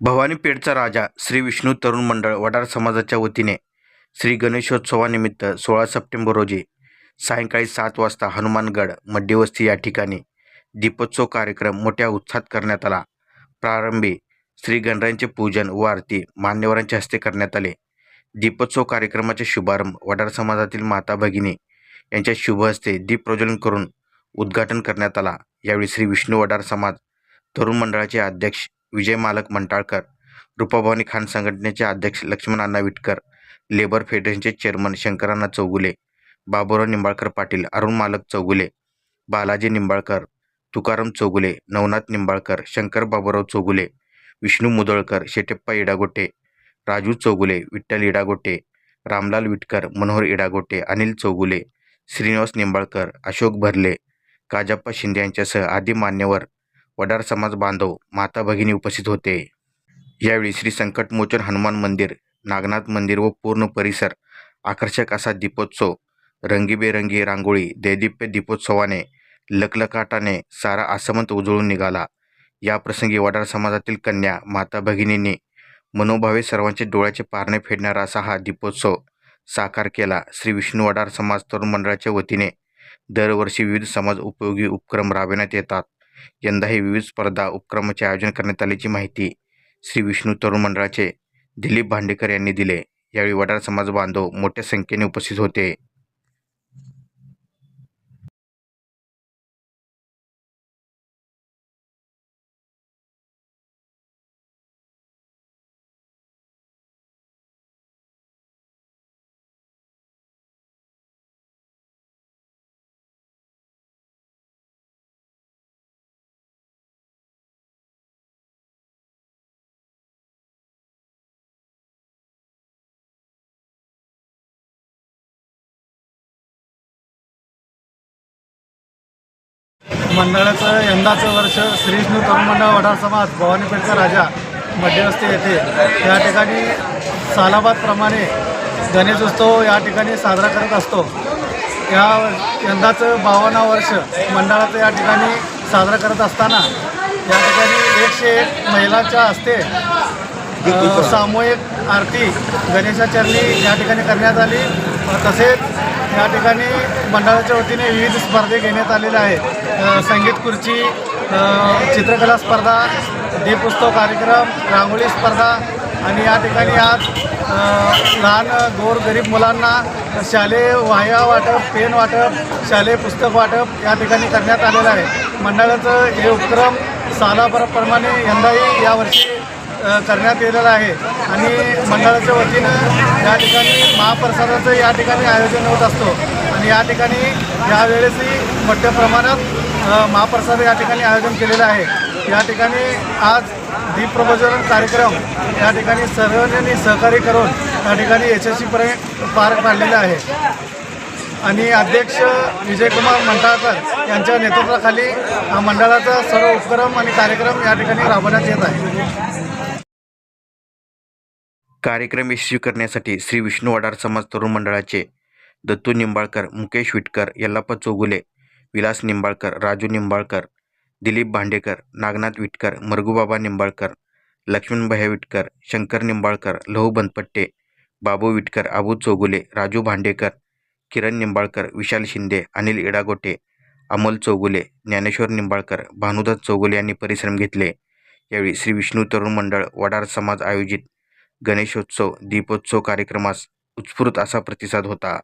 भवानीपेठचा राजा श्री विष्णू तरुण मंडळ वडार समाजाच्या वतीने श्री गणेशोत्सवानिमित्त सोळा सप्टेंबर रोजी सायंकाळी सात वाजता हनुमानगड मध्यवस्ती या ठिकाणी दीपोत्सव कार्यक्रम मोठ्या उत्साहात करण्यात आला. प्रारंभी श्री गणरायांचे पूजन व आरती मान्यवरांच्या हस्ते करण्यात आले. दीपोत्सव कार्यक्रमाचे शुभारंभ वडार समाजातील माता भगिनी यांच्या शुभ हस्ते दीप प्रज्वलन करून उद्घाटन करण्यात आला. यावेळी श्री विष्णू वडार समाज तरुण मंडळाचे अध्यक्ष विजय मालक मंटाळकर रुपाभवानी खान संघटनेचे अध्यक्ष लक्ष्मण अण्णा विटकर लेबर फेडरेशनचे चेअरमन शंकरांना चौगुले बाबुराव निंबाळकर पाटील अरुण मालक चौगुले बालाजी निंबाळकर तुकाराम चौगुले नवनाथ निंबाळकर शंकर बाबुराव चौगुले विष्णू मुदळकर शेटेप्पा इडागोटे राजू चौगुले विठ्ठल इडागोटे रामलाल विटकर मनोहर इडागोटे अनिल चौगुले श्रीनिवास निंबाळकर अशोक भरले काजाप्पा शिंदे यांच्यासह आदी मान्यवर वडार समाज बांधव माता भगिनी उपस्थित होते. यावेळी श्री संकटमोचन हनुमान मंदिर नागनाथ मंदिर व पूर्ण परिसर आकर्षक असा दीपोत्सव रंगीबेरंगी रांगोळी दैदिप्य दीपोत्सवाने लकलकाटाने सारा आसमंत उजळून निघाला. याप्रसंगी वडार समाजातील कन्या माता भगिनींनी मनोभावे सर्वांचे डोळ्याचे पारणे फेडणारा असा हा दीपोत्सव साकार केला. श्री विष्णू वडार समाज तरुण मंडळाच्या वतीने दरवर्षी विविध समाज उपयोगी उपक्रम राबविण्यात येतात. यंदाही विविध स्पर्धा उपक्रमाचे आयोजन करण्यात आल्याची माहिती श्री विष्णू तरुण मंडळाचे दिलीप भांडेकर यांनी दिले. यावेळी वडार समाज बांधव मोठ्या संख्येने उपस्थित होते. मंडळाचं यंदाचं वर्ष श्री विष्णू तरुण मंडळ वडार समाज भवानीपेठचा राजा मध्यवस्ती येथे. या ठिकाणी सालाबादप्रमाणे गणेशोत्सव या ठिकाणी साजरा करत असतो. या यंदाचं बावन्न वर्ष मंडळाचं या ठिकाणी साजरा करत असताना या ठिकाणी एकशे एक महिलांच्या हस्ते सामूहिक आरती गणेशाचरणी या ठिकाणी करण्यात आली. तसेच या ठिकाणी मंडळाच्या वतीने विविध स्पर्धे घेण्यात आलेल्या आहेत. संगीत खुर्ची चित्रकला स्पर्धा दीपोत्सव कार्यक्रम रांगोळी स्पर्धा आणि या ठिकाणी आज लहान गोर गरीब मुलांना शालेय वाह्या वाटप पेन वाटप शालेय पुस्तक वाटप या ठिकाणी करण्यात आलेलं आहे. मंडळाचं हे उपक्रम सालाप्रमाणे यंदाही यावर्षी करण्यात येलेलं आहे. आणि मंडळाच्या वतीनं या ठिकाणी महाप्रसादाचं या ठिकाणी आयोजन होत असतो. आणि या ठिकाणी यावेळेसही मोठ्या प्रमाणात महाप्रसाद या ठिकाणी आयोजन केलेलं आहे. या ठिकाणी आज दीप प्रबोधन कार्यक्रम या ठिकाणी सर्वांनी सहकार्य करून या ठिकाणी यशस्वीपणे पार पाडलेला आहे. आणि अध्यक्ष विजयकुमार मंटाळकर यांच्या नेतृत्वाखाली हा मंडळाचा सर्व उपक्रम आणि कार्यक्रम या ठिकाणी राबवण्यात येत आहे. कार्यक्रम यशस्वी करण्यासाठी श्री विष्णू वडार समाज तरुण मंडळाचे दत्तू निंबाळकर मुकेश विटकर यल्लाप्पा चौगुले विलास निंबाळकर राजू निंबाळकर दिलीप भांडेकर नागनाथ विटकर मरगुबाबा निंबाळकर लक्ष्मणभाई विटकर शंकर निंबाळकर लहू बनपट्टे बाबू विटकर आबू चौगुले राजू भांडेकर किरण निंबाळकर विशाल शिंदे अनिल इडागोटे अमोल चौगुले ज्ञानेश्वर निंबाळकर भानुदास चौगुले यांनी परिश्रम घेतले. यावेळी श्री विष्णू तरुण मंडळ वडार समाज आयोजित गणेशोत्सव दीपोत्सव कार्यक्रमास उत्स्फूर्त असा प्रतिसाद होता.